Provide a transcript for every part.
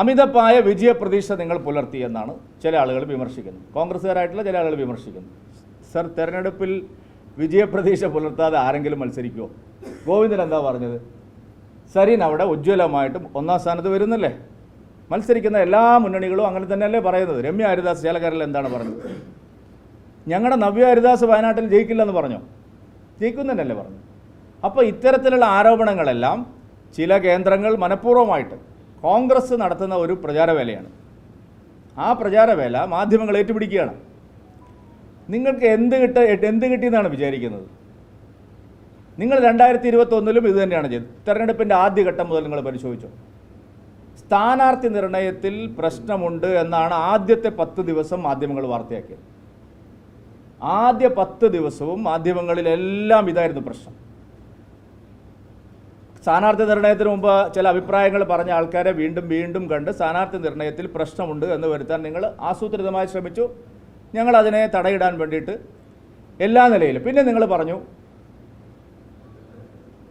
അമിതമായ വിജയപ്രതീക്ഷ നിങ്ങൾ പുലർത്തി എന്നാണ് ചില ആളുകൾ വിമർശിക്കുന്നത് കോൺഗ്രസ്സുകാരായിട്ടുള്ള ചില ആളുകൾ വിമർശിക്കുന്നു. സർ തെരഞ്ഞെടുപ്പിൽ വിജയപ്രതീക്ഷ പുലർത്താതെ ആരെങ്കിലും മത്സരിക്കുമോ ഗോവിന്ദൻ എന്താ പറഞ്ഞത്? സരീൻ അവിടെ ഉജ്ജ്വലമായിട്ട് ഒന്നാം സ്ഥാനത്ത് വരുന്നല്ലേ? മത്സരിക്കുന്ന എല്ലാ മുന്നണികളും അങ്ങനെ തന്നെയല്ലേ പറയുന്നത്. രമ്യ ഹരിദാസ് ചേലക്കാരിൽ എന്താണ് പറഞ്ഞത്? ഞങ്ങളുടെ നവ്യ ഹരിദാസ് വയനാട്ടിൽ ജയിക്കില്ലെന്ന് പറഞ്ഞോ? ജയിക്കും തന്നെയല്ലേ പറഞ്ഞു അപ്പോൾ ഇത്തരത്തിലുള്ള ആരോപണങ്ങളെല്ലാം ചില കേന്ദ്രങ്ങൾ മനഃപൂർവമായിട്ട് കോൺഗ്രസ് നടത്തുന്ന ഒരു പ്രചാരവേലയാണ്. ആ പ്രചാരവേല മാധ്യമങ്ങൾ ഏറ്റുപിടിക്കുകയാണ്. നിങ്ങൾക്ക് എന്ത് കിട്ട എന്ത് കിട്ടിയെന്നാണ് വിചാരിക്കുന്നത്? നിങ്ങൾ രണ്ടായിരത്തി ഇരുപത്തൊന്നിലും ഇത് തന്നെയാണ് ചെയ്തത്. തെരഞ്ഞെടുപ്പിന്റെ ആദ്യഘട്ടം മുതൽ നിങ്ങൾ പരിശോധിച്ചു. സ്ഥാനാർത്ഥി നിർണയത്തിൽ പ്രശ്നമുണ്ട് എന്നാണ് ആദ്യത്തെ പത്ത് ദിവസം മാധ്യമങ്ങൾ വാർത്തയാക്കിയത്. ആദ്യ പത്ത് ദിവസവും മാധ്യമങ്ങളിലെല്ലാം ഇതായിരുന്നു പ്രശ്നം. സ്ഥാനാർത്ഥി നിർണയത്തിന് മുമ്പ് ചില അഭിപ്രായങ്ങൾ പറഞ്ഞ ആൾക്കാരെ വീണ്ടും വീണ്ടും കണ്ട് സ്ഥാനാർത്ഥി നിർണയത്തിൽ പ്രശ്നമുണ്ട് എന്ന് വരുത്താൻ നിങ്ങൾ ആസൂത്രിതമായി ശ്രമിച്ചു. ഞങ്ങൾ അതിനെ തടയിടാൻ വേണ്ടിയിട്ട് എല്ലാ നിലയിലും. പിന്നെ നിങ്ങൾ പറഞ്ഞു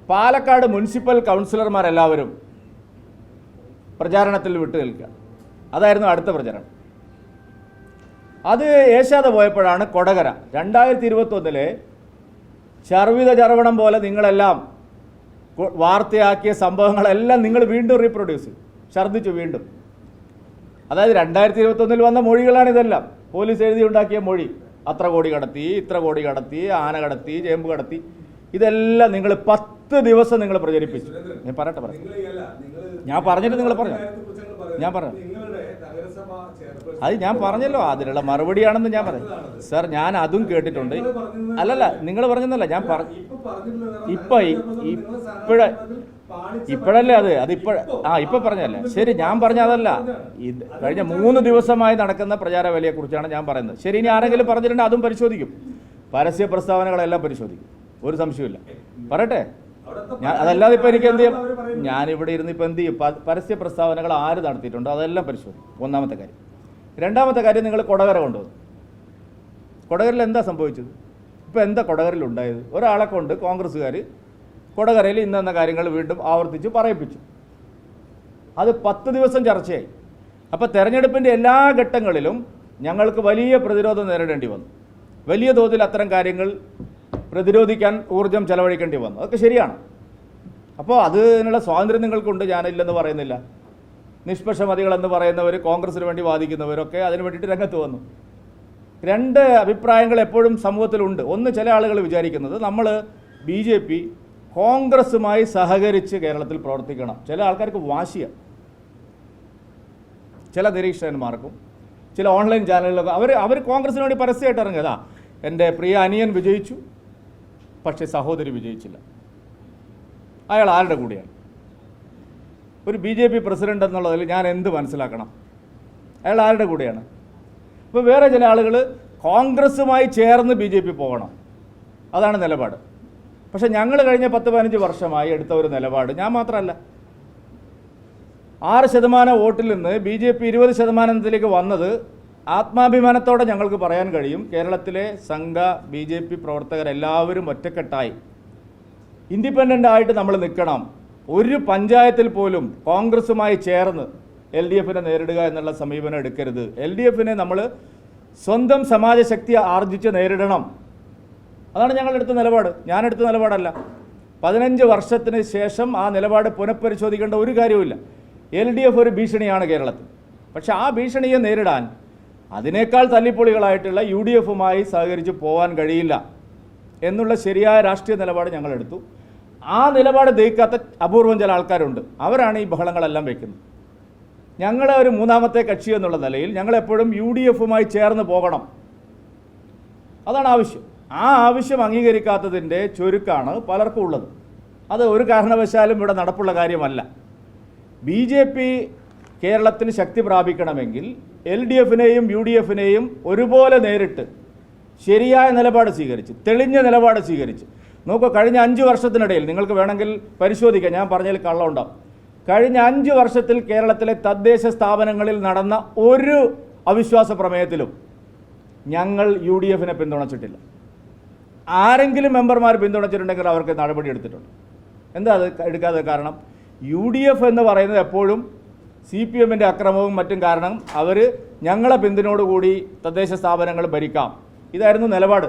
പാലക്കാട് മുനിസിപ്പൽ കൗൺസിലർമാരെല്ലാവരും പ്രചാരണത്തിൽ വിട്ടു നിൽക്കുക. അതായിരുന്നു അടുത്ത പ്രചരണം. അത് ഏശാതെ പോയപ്പോഴാണ് കൊടകര. രണ്ടായിരത്തി ഇരുപത്തൊന്നിലെ ചർവിത ചർവണം പോലെ നിങ്ങളെല്ലാം വാർത്തയാക്കിയ സംഭവങ്ങളെല്ലാം നിങ്ങൾ വീണ്ടും റീപ്രൊഡ്യൂസ് ഛർദ്ദിച്ചു വീണ്ടും. അതായത് രണ്ടായിരത്തി ഇരുപത്തൊന്നിൽ വന്ന മൊഴികളാണ് ഇതെല്ലാം. പോലീസ് എഴുതി ഉണ്ടാക്കിയ മൊഴി. അത്ര കോടി കടത്തി ഇത്ര കോടി കടത്തി ആന കടത്തി ചേമ്പ് കടത്തി. ഇതെല്ലാം നിങ്ങൾ പത്ത് ദിവസം നിങ്ങൾ പ്രചരിപ്പിച്ചു. ഞാൻ പറയട്ടെ പറയാം ഞാൻ പറഞ്ഞിട്ട് നിങ്ങൾ പറഞ്ഞു? ഞാൻ പറഞ്ഞു? അത് ഞാൻ പറഞ്ഞല്ലോ അതിനുള്ള മറുപടിയാണെന്ന് ഞാൻ പറഞ്ഞു. സാർ ഞാൻ അതും കേട്ടിട്ടുണ്ട്. അല്ലല്ല നിങ്ങൾ പറഞ്ഞതല്ല ഞാൻ പറഞ്ഞു ഇപ്പൊ ഇപ്പോഴ ഇപ്പഴ ഇപ്പോഴല്ലേ അത്? അത് ഇപ്പോഴ ആ ഇപ്പൊ പറഞ്ഞല്ലേ ശരി ഞാൻ പറഞ്ഞ അതല്ല ഇത് കഴിഞ്ഞ മൂന്ന് ദിവസമായി നടക്കുന്ന പ്രചാര കുറിച്ചാണ് ഞാൻ പറയുന്നത്. ശരി ഇനി ആരെങ്കിലും പറഞ്ഞിട്ടുണ്ടെങ്കിൽ അതും പരിശോധിക്കും. പരസ്യ പ്രസ്താവനകളെല്ലാം പരിശോധിക്കും. ഒരു സംശയമില്ല പറയട്ടെ? ഞാൻ അതല്ലാതെ ഇപ്പൊ എനിക്ക് എന്ത് ഞാൻ ഇവിടെ ഇരുന്ന് ഇപ്പൊ എന്ത് ചെയ്യും? പരസ്യ പ്രസ്താവനകൾ ആര് നടത്തിയിട്ടുണ്ടോ? അതെല്ലാം പരിശോധിക്കും. ഒന്നാമത്തെ കാര്യം. രണ്ടാമത്തെ കാര്യം നിങ്ങൾ കൊടകര കൊണ്ടുവന്നു. കൊടകരയിൽ എന്താ സംഭവിച്ചത്? ഇപ്പോൾ എന്താ കൊടകരയിൽ ഉണ്ടായത് ഒരാളെ കൊണ്ട് കോൺഗ്രസ്സുകാർ കൊടകരയിൽ ഇന്നെന്ന കാര്യങ്ങൾ വീണ്ടും ആവർത്തിച്ച് പറയിപ്പിച്ചു. അത് പത്ത് ദിവസം ചർച്ചയായി. അപ്പോൾ തെരഞ്ഞെടുപ്പിന്റെ എല്ലാ ഘട്ടങ്ങളിലും ഞങ്ങൾക്ക് വലിയ പ്രതിരോധം നേരിടേണ്ടി വന്നു. വലിയ തോതിൽ അത്തരം കാര്യങ്ങൾ പ്രതിരോധിക്കാൻ ഊർജം ചെലവഴിക്കേണ്ടി വന്നു. അതൊക്കെ ശരിയാണ്. അപ്പോൾ അതിനുള്ള സ്വാതന്ത്ര്യം നിങ്ങൾക്കുണ്ട് ഞാനില്ലെന്ന് പറയുന്നില്ല. നിഷ്പക്ഷമതികളെന്ന് പറയുന്നവർ കോൺഗ്രസിന് വേണ്ടി വാദിക്കുന്നവരൊക്കെ അതിന് വേണ്ടിയിട്ട് രംഗത്ത് വന്നു. രണ്ട് അഭിപ്രായങ്ങൾ എപ്പോഴും സമൂഹത്തിലുണ്ട്. ഒന്ന് ചില ആളുകൾ വിചാരിക്കുന്നത് നമ്മൾ ബി ജെ പി കോൺഗ്രസുമായി സഹകരിച്ച് കേരളത്തിൽ പ്രവർത്തിക്കണം. ചില ആൾക്കാർക്ക് വാശിയ. ചില നിരീക്ഷകന്മാർക്കും ചില ഓൺലൈൻ ചാനലുകളൊക്കെ അവർ അവർ കോൺഗ്രസിന് വേണ്ടി പരസ്യമായിട്ട് ഇറങ്ങിയതാ. എന്റെ പ്രിയ അനിയൻ വിജയിച്ചു. പക്ഷേ സഹോദരി വിജയിച്ചില്ല. അയാൾ ആരുടെ കൂടെയാണ്? ഒരു ബി ജെ പി പ്രസിഡന്റ് എന്നുള്ളതിൽ ഞാൻ എന്ത് മനസ്സിലാക്കണം? അയാൾ ആരുടെ കൂടെയാണ്? ഇപ്പോൾ വേറെ ചില ആളുകൾ കോൺഗ്രസ്സുമായി ചേർന്ന് ബി ജെ പി പോകണം. അതാണ് നിലപാട്. പക്ഷേ ഞങ്ങൾ കഴിഞ്ഞ പത്ത് പതിനഞ്ച് വർഷമായി എടുത്ത ഒരു നിലപാട്. ഞാൻ മാത്രമല്ല. ആറ് ശതമാനം വോട്ടിൽ നിന്ന് ബി ജെ പി ഇരുപത് ശതമാനത്തിലേക്ക് വന്നത് ആത്മാഭിമാനത്തോടെ ഞങ്ങൾക്ക് പറയാൻ കഴിയും കേരളത്തിലെ സംഘ ബി ജെ പി പ്രവർത്തകരെല്ലാവരും ഒറ്റക്കെട്ടായി. ഇൻഡിപെൻഡന്റ് ആയിട്ട് നമ്മൾ നിൽക്കണം. ഒരു പഞ്ചായത്തിൽ പോലും കോൺഗ്രസുമായി ചേർന്ന് എൽ ഡി എഫിനെ നേരിടുക എന്നുള്ള സമീപനം എടുക്കരുത്. എൽ ഡി എഫിനെ നമ്മൾ സ്വന്തം സമാജശക്തി ആർജിച്ച് നേരിടണം. അതാണ് ഞങ്ങളെടുത്ത നിലപാട്. ഞാനെടുത്ത നിലപാടല്ല. പതിനഞ്ച് വർഷത്തിന് ശേഷം ആ നിലപാട് പുനഃപരിശോധിക്കേണ്ട ഒരു കാര്യവുമില്ല. എൽ ഡി എഫ് ഒരു ഭീഷണിയാണ് കേരളത്തിൽ. പക്ഷേ ആ ഭീഷണിയെ നേരിടാൻ അതിനേക്കാൾ തല്ലിപ്പൊളികളായിട്ടുള്ള യു ഡി എഫുമായി സഹകരിച്ച് പോകാൻ കഴിയില്ല എന്നുള്ള ശരിയായ രാഷ്ട്രീയ നിലപാട് ഞങ്ങൾ എടുത്തു. ആ നിലപാട് ദഹിക്കാത്ത അപൂർവം ചില ആൾക്കാരുണ്ട്. അവരാണ് ഈ ബഹളങ്ങളെല്ലാം വയ്ക്കുന്നത് ഞങ്ങളെ ഒരു മൂന്നാമത്തെ കക്ഷി എന്നുള്ള നിലയിൽ ഞങ്ങളെപ്പോഴും യു ഡി എഫുമായി ചേർന്ന് പോകണം. അതാണ് ആവശ്യം. ആ ആവശ്യം അംഗീകരിക്കാത്തതിന്റെ ചുരുക്കാണ് പലർക്കും ഉള്ളത്. അത് ഒരു കാരണവശാലും ഇവിടെ നടപ്പുള്ള കാര്യമല്ല. ബി ജെ പി കേരളത്തിൽ ശക്തി പ്രാപിക്കണമെങ്കിൽ എൽ ഡി എഫിനെയും യു ഡി എഫിനെയും ഒരുപോലെ നേരിട്ട് ശരിയായ നിലപാട് സ്വീകരിച്ച് തെളിഞ്ഞ നിലപാട് സ്വീകരിച്ച്. നോക്കൂ കഴിഞ്ഞ അഞ്ച് വർഷത്തിനിടയിൽ നിങ്ങൾക്ക് വേണമെങ്കിൽ പരിശോധിക്കാം. ഞാൻ പറഞ്ഞതിൽ കള്ളമുണ്ടാവും. കഴിഞ്ഞ അഞ്ച് വർഷത്തിൽ കേരളത്തിലെ തദ്ദേശ സ്ഥാപനങ്ങളിൽ നടന്ന ഒരു അവിശ്വാസ പ്രമേയത്തിലും ഞങ്ങൾ യു ഡി എഫിനെ പിന്തുണച്ചിട്ടില്ല. ആരെങ്കിലും മെമ്പർമാർ പിന്തുണച്ചിട്ടുണ്ടെങ്കിൽ അവർക്ക് നടപടി എടുത്തിട്ടുണ്ട്. എന്താ അത് എടുക്കാതെ കാരണം? യു ഡി എഫ് എന്ന് പറയുന്നത് എപ്പോഴും സി പി എമ്മിന്റെ അക്രമവും മറ്റും കാരണം അവർ ഞങ്ങളെ പിന്തുണയോടുകൂടി തദ്ദേശ സ്ഥാപനങ്ങൾ ഭരിക്കാം. ഇതായിരുന്നു നിലപാട്.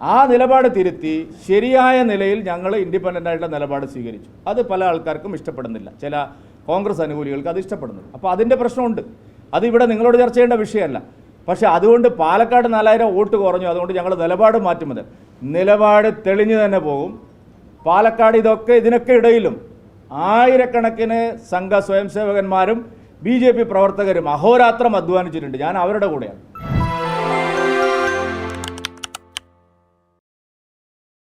ആ നിലപാട് തിരുത്തി ശരിയായ നിലയിൽ ഞങ്ങൾ ഇൻഡിപെൻഡന്റ് ആയിട്ടുള്ള നിലപാട് സ്വീകരിച്ചു. അത് പല ആൾക്കാർക്കും ഇഷ്ടപ്പെടുന്നില്ല. ചില കോൺഗ്രസ് അനുകൂലികൾക്ക് അത് ഇഷ്ടപ്പെടുന്നു അപ്പോൾ അതിന്റെ പ്രശ്നമുണ്ട്. അത് ഇവിടെ നിങ്ങളോട് ചർച്ച ചെയ്യേണ്ട വിഷയമല്ല. പക്ഷേ അതുകൊണ്ട് പാലക്കാട് നാലായിരം വോട്ട് കുറഞ്ഞു. അതുകൊണ്ട് ഞങ്ങൾ നിലപാട് മാറ്റുന്നത് നിലപാട് തെളിഞ്ഞു തന്നെ പോകും. പാലക്കാട് ഇതൊക്കെ ഇതിനൊക്കെ ഇടയിലും. ആയിരക്കണക്കിന് സംഘ സ്വയംസേവകന്മാരും ബി ജെ പി പ്രവർത്തകരും അഹോരാത്രം അധ്വാനിച്ചിട്ടുണ്ട്. ഞാൻ അവരുടെ കൂടെയാണ്.